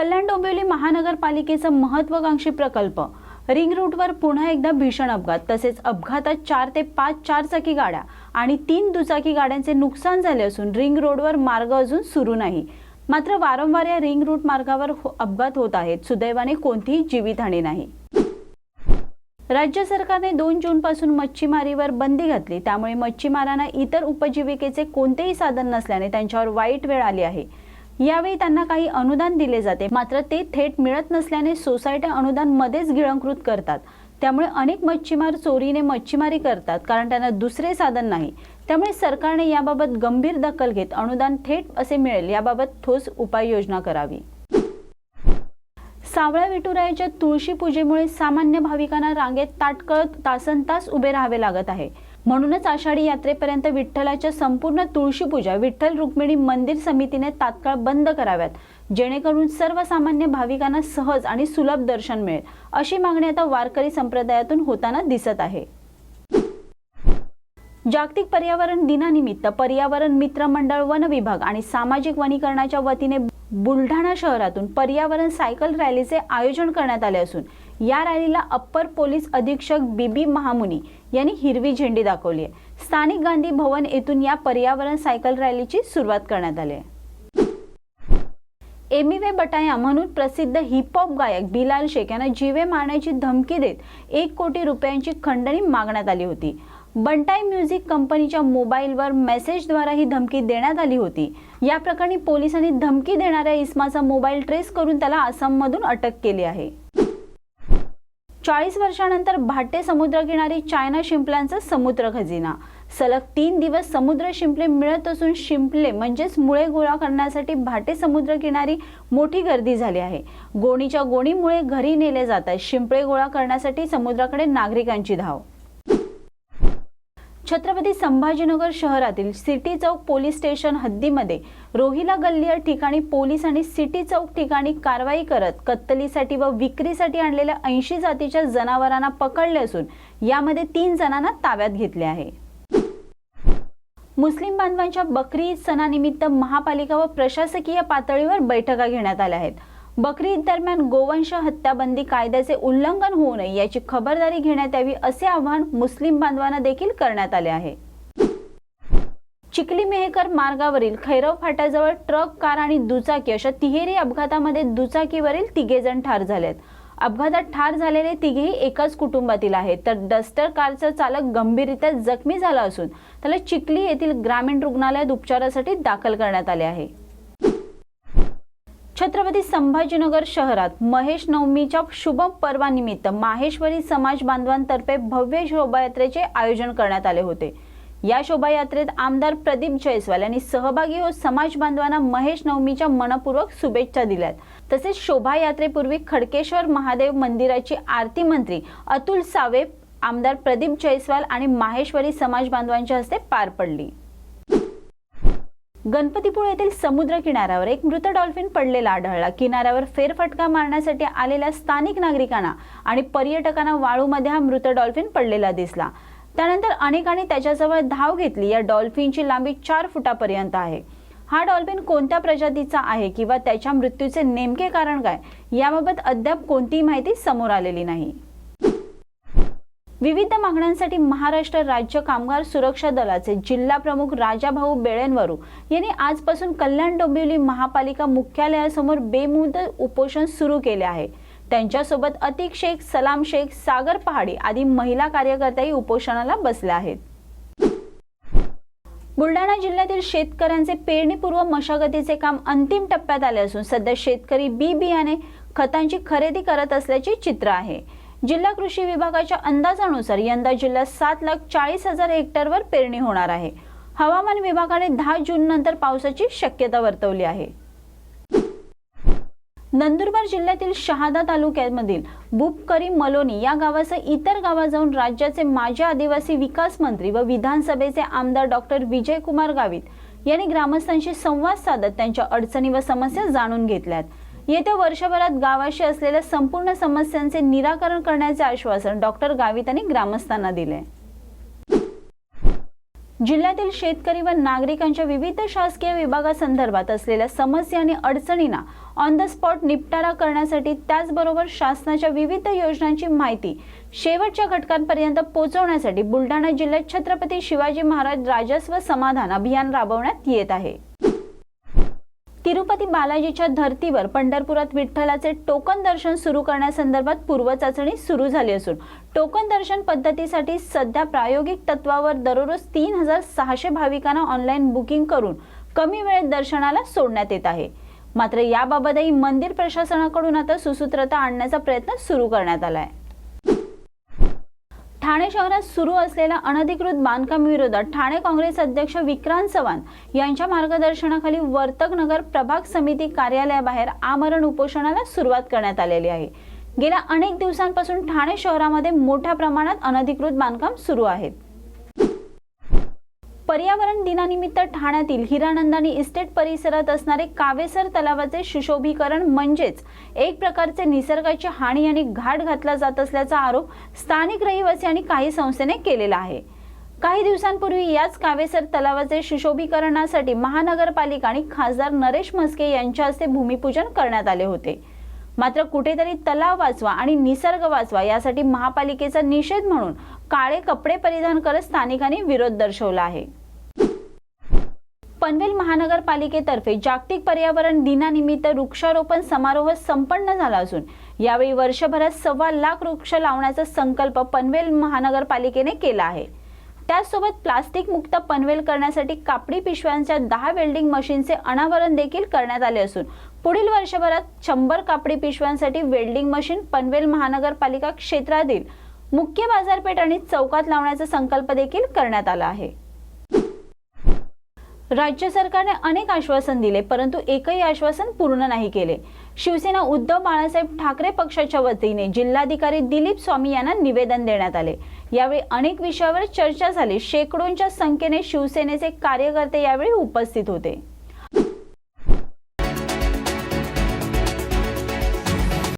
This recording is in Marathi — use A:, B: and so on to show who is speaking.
A: कल्याण डोंबिवली महानगरपालिकेचा महत्वाकांक्षी प्रकल्प. रिंग रूटवर पुन्हा एकदा भीषण अपघात तसेच अपघातात चार ते पाच चारचाकी गाड्या आणि तीन दुचाकी गाड्यांचे नुकसान झाले असून रिंग रोडवर मार्ग अजून सुरू नाही. मात्र वारंवार या रिंग रूट मार्गावर हो- अपघात होत आहेत. सुदैवाने कोणतीही जीवितहानी नाही. राज्य सरकारने दोन जूनपासून मच्छीमारीवर बंदी घातली. त्यामुळे मच्छीमारांना इतर उपजीविकेचे कोणतेही साधन नसल्याने त्यांच्यावर वाईट वेळ आली आहे. यावेळी त्यांना काही अनुदान दिले जाते. मात्र ते थेट मिळत नसल्याने सोसायट्या अनुदान मध्येच गिळंकृत करतात. त्यामुळे अनेक मच्छीमार चोरीने मच्छीमारी करतात कारण त्यांना दुसरे साधन नाही. त्यामुळे सरकारने याबाबत गंभीर दखल घेत अनुदान थेट असे मिळेल याबाबत ठोस उपाययोजना करावी. सावळ्या विठुरायाच्या तुळशी पूजेमुळे सामान्य भाविकांना रांगेत ताटकळत तासन तास उभे राहावे लागत आहे. म्हणूनच आषाढी यात्रेपर्यंत विठ्ठलाच्या संपूर्ण तुळशी पूजा विठ्ठल रुक्मिणी मंदिर समितीने तात्काळ बंद कराव्यात. जेणेकरून सर्वसामान्य भाविकांना सहज आणि सुलभ दर्शन मिळेल अशी मागणी आता वारकरी संप्रदायातून होताना दिसत आहे. जागतिक पर्यावरण दिनानिमित्त पर्यावरण मित्र मंडळ वन विभाग आणि सामाजिक वनीकरणाच्या वतीने बुलढाणा शहरातून पर्यावरण सायकल रॅलीचे आयोजन करण्यात आले असून या रॅलीला अप्पर पोलीस अधीक्षक बीबी महामुनी यांनी हिरवी झेंडी दाखवली आहे. स्थानिक गांधी भवन येथून या पर्यावरण सायकल रॅलीची सुरुवात करण्यात आली आहे. एमिवे बटाया म्हणून प्रसिद्ध हिपहॉप गायक बिलाल शेख यांना जीवे मारण्याची धमकी देत एक कोटी रुपयांची खंडणी मागण्यात आली होती. बंटाई म्युझिक कंपनीच्या मोबाईलवर मेसेजद्वारा ही धमकी देण्यात आली होती. या प्रकरणी पोलिसांनी धमकी देणाऱ्या इस्माचा मोबाईल ट्रेस करून त्याला आसाममधून अटक केली आहे. चाळीस वर्षानंतर भाटे समुद्रकिनारी चायना शिंपल्यांचा समुद्र खजिना. सलग तीन दिवस समुद्र शिंपले मिळत असून शिंपले म्हणजेच मुळे गोळा करण्यासाठी भाटे समुद्रकिनारी मोठी गर्दी झाली आहे. गोणीच्या गोणीमुळे घरी नेले जातात. शिंपळे गोळा करण्यासाठी समुद्राकडे नागरिकांची धाव. छत्रपती संभाजीनगर शहरातील सिटी चौक पोलीस स्टेशन हद्दीमध्ये रोहिला गल्ली या ठिकाणी आणि सिटी चौक ठिकाणी कारवाई करत कत्तलीसाठी व विक्रीसाठी आणलेल्या ऐंशी जातीच्या जनावरांना पकडले असून यामध्ये तीन जणांना ताब्यात घेतले आहे. मुस्लिम बांधवांच्या बकरी ईद सणानिमित्त महापालिका व प्रशासकीय पातळीवर बैठका घेण्यात आल्या आहेत. बकरी दरम्यान गोवंश हत्याबंदी कायद्याचे उल्लंघन होऊ नये याची खबरदारी घेण्यात यावी असे आवाहन मुस्लिम बांधवांना देखील करण्यात आले आहे. चिखली मेहकर मार्गावरील खैरव फाट्याजवळ ट्रक कार आणि दुचाकी अशा तिहेरी अपघातामध्ये दुचाकीवरील तिघे जण ठार झालेत. अपघातात ठार झालेले तिघेही एकाच कुटुंबातील आहेत. तर डस्टर कारचा चालक गंभीररित्या जखमी झाला असून त्याला चिखली येथील ग्रामीण रुग्णालयात उपचारासाठी दाखल करण्यात आले आहे. छत्रपती संभाजीनगर शहरात महेश नवमीच्या शुभ पर्वानिमित्त माहेश्वरी समाज बांधवांतर्फे भव्य शोभायात्रेचे आयोजन करण्यात आले होते. या शोभायात्रेत आमदार प्रदीप जयस्वाल यांनी सहभागी होत समाज बांधवांना महेश नवमीच्या मनपूर्वक शुभेच्छा दिल्यात. तसेच शोभायात्रेपूर्वी खडकेश्वर महादेव मंदिराची आरती मंत्री अतुल सावे आमदार प्रदीप जयस्वाल आणि माहेश्वरी समाज बांधवांच्या हस्ते पार पडली. गणपतीपुळे येथील समुद्र किनाऱ्यावर एक मृत डॉल्फिन पडलेला आढळला. किनाऱ्यावर फेरफटका मारण्यासाठी आलेल्या स्थानिक नागरिकांना आणि पर्यटकांना वाळूमध्ये हा मृत डॉल्फिन पडलेला दिसला. त्यानंतर अनेकांनी त्याच्याजवळ धाव घेतली. या डॉल्फिनची लांबी चार फुटापर्यंत आहे. हा डॉल्फिन कोणत्या प्रजातीचा आहे किंवा त्याच्या मृत्यूचे नेमके कारण काय? याबाबत अद्याप कोणतीही माहिती समोर आलेली नाही. विविध मागण्यांसाठी महाराष्ट्र राज्य कामगार सुरक्षा दलाचे जिल्हा प्रमुख राजाभाऊ बेळेनवरू यांनी आजपासून कल्याण डोंबिवली महापालिका मुख्यालयासमोर बेमुदत उपोषण सुरू केले आहे. त्यांच्यासोबत अतिक शेख सलाम शेख सागर पहाडी आदी महिला कार्यकर्त्याही उपोषणाला बसल्या आहेत. बुलढाणा जिल्ह्यातील शेतकऱ्यांचे पेरणीपूर्व मशागतीचे काम अंतिम टप्प्यात आले असून सध्या शेतकरी बी बियाणे खतांची खरेदी करत असल्याचे चित्र आहे. जिल्हा कृषी विभागाच्या अंदाजानुसार यंदा जिल्ह्यात सात लाख चाळीस हजार हेक्टरवर पेरणी होणार आहे. हवामान विभागाने दहा जून नंतर पावसाची शक्यता वर्तवली आहे. नंदुरबार जिल्ह्यातील शहादा तालुक्यामधील बुपकरी मलोनी या गावासह इतर गावात जाऊन राज्याचे माजी आदिवासी विकास मंत्री व विधानसभेचे आमदार डॉक्टर विजयकुमार गावित यांनी ग्रामस्थांशी संवाद साधत त्यांच्या अडचणी व समस्या जाणून घेतल्यात. येत्या वर्षभरात गावाशी असलेल्या संपूर्ण समस्यांचे निराकरण करण्याचे आश्वासन डॉक्टर गावित यांनी ग्रामस्थांना दिले. जिल्ह्यातील शेतकरी व नागरिकांच्या विविध शासकीय विभागासंदर्भात असलेल्या समस्या आणि अडचणींना ऑन द स्पॉट निपटारा करण्यासाठी त्याचबरोबर शासनाच्या विविध योजनांची माहिती शेवटच्या घटकांपर्यंत पोहोचवण्यासाठी बुलढाणा जिल्ह्यात छत्रपती शिवाजी महाराज राजस्व समाधान अभियान राबवण्यात येत आहे. तिरुपती बालाजीच्या धर्तीवर पंढरपुरात विठ्ठलाचे टोकन दर्शन सुरू करण्यासंदर्भात पूर्वचाचणी सुरू झाली असून टोकन दर्शन पद्धतीसाठी सध्या प्रायोगिक तत्वावर दररोज तीन हजार सहाशे भाविकांना ऑनलाईन बुकिंग करून कमी वेळेत दर्शनाला सोडण्यात येत आहे. मात्र याबाबतही मंदिर प्रशासनाकडून आता सुसूत्रता आणण्याचा प्रयत्न सुरू करण्यात आला आहे ठाणे शहरात सुरू असलेल्या अनधिकृत बांधकाम विरोधात ठाणे काँग्रेस अध्यक्ष विक्रांत चव्हाण यांच्या मार्गदर्शनाखाली वर्तक नगर प्रभाग समिती कार्यालयाबाहेर आमरण उपोषणाला सुरुवात करण्यात आलेली आहे. गेल्या अनेक दिवसांपासून ठाणे शहरामध्ये मोठ्या प्रमाणात अनधिकृत बांधकाम सुरू आहेत. पर्यावरण दिनानिमित्त ठाण्यातील हिरानंदानी इस्टेट परिसरात असणारे कावेसर तलावाचे सुशोभीकरण म्हणजेच एक प्रकारचे निसर्गाची हानी आणि घाट घातला जात असल्याचा आरोप स्थानिक रहिवासी आणि काही संस्थेने केलेला आहे. काही दिवसांपूर्वी याच कावेसर तलावाचे सुशोभीकरणासाठी महानगरपालिका आणि खासदार नरेश म्हस्के यांच्या हस्ते भूमिपूजन करण्यात आले होते. मात्र कुठेतरी तलाव वाचवा आणि निसर्ग वाचवा यासाठी महापालिकेचा निषेध म्हणून काळे कपडे परिधान करत स्थानिकांनी विरोध दर्शवला आहे. पनवेल महानगरपालिकेतर्फे जागतिक पर्यावरण दिनानिमित्त वृक्षारोपण समारोह संपन्न झाला असून यावेळी वर्षभरात सव्वा लाख वृक्ष लावण्याचा संकल्प पनवेल महानगरपालिकेने केला आहे. त्याचसोबत प्लास्टिक मुक्त पनवेल करण्यासाठी कापडी पिशव्यांच्या दहा वेल्डिंग मशीनचे अनावरण देखील करण्यात आले असून पुढील वर्षभरात शंभर कापडी पिशव्यांसाठी वेल्डिंग मशीन पनवेल महानगरपालिका क्षेत्रातील मुख्य बाजारपेठ आणि चौकात लावण्याचा संकल्प देखील करण्यात आला आहे. राज्य सरकारने अनेक आश्वासन दिले परंतु एकही आश्वासन पूर्ण नाही केले. शिवसेना उद्धव बाळासाहेब ठाकरे पक्षाच्या वतीने जिल्हाधिकारी दिलीप स्वामी यांना निवेदन देण्यात आले. यावेळी अनेक विषयावर चर्चा झाली. शेकडोंच्या संख्येने शिवसेनेचे कार्यकर्ते यावेळी उपस्थित होते.